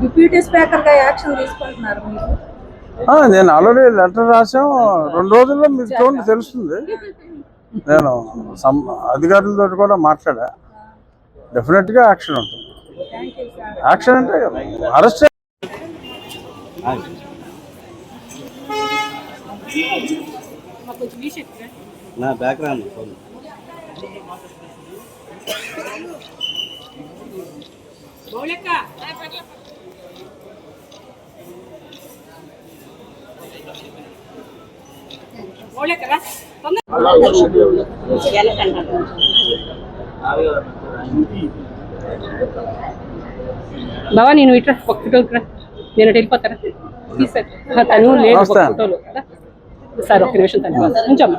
Deputy స్పీకర్గా action తీసుకుంటున్నారు మీరు? ఆ, నేను ఆల్రెడీ లెటర్ రాసాం రెండు రోజుల్లో మీకు చూడండి తెలుస్తుంది. నేను అధికారులతో కూడా మాట్లాడా. డెఫినెట్గా యాక్షన్ ఉంటుంది. యాక్షన్ అంటే అరెస్ట్ నా బ్యాక్గ్రౌండ్ బావా నేను ఇట్రా ఒక ఫోటో ఇట్రా నేను వెళ్ళిపోతారా? తను లేదు. ఫోటోలు. సార్ ఒక్క నిమిషం తను. ఉంచమ్మా.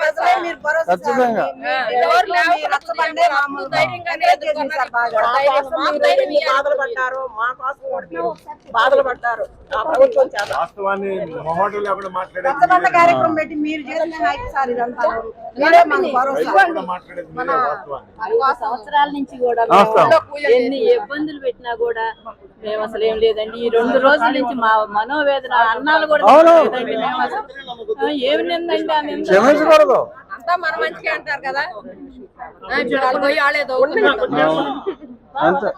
ఖచ్చితంగా. బాధలు పడ్డారు కార్యక్రమం పెట్టి మీరు సంవత్సరాల నుంచి కూడా ఎన్ని ఇబ్బందులు పెట్టినా కూడా మేము అసలు ఏం లేదండి. ఈ రెండు రోజుల నుంచి మా మనోవేదన అన్నాలు కూడా ఏమి నిందండి ఆ నింద అంతా మన మంచిగా అంటారు కదా? ఇప్పుడు వాళ్ళు పోయి వాళ్ళే దొంగలు అంతే.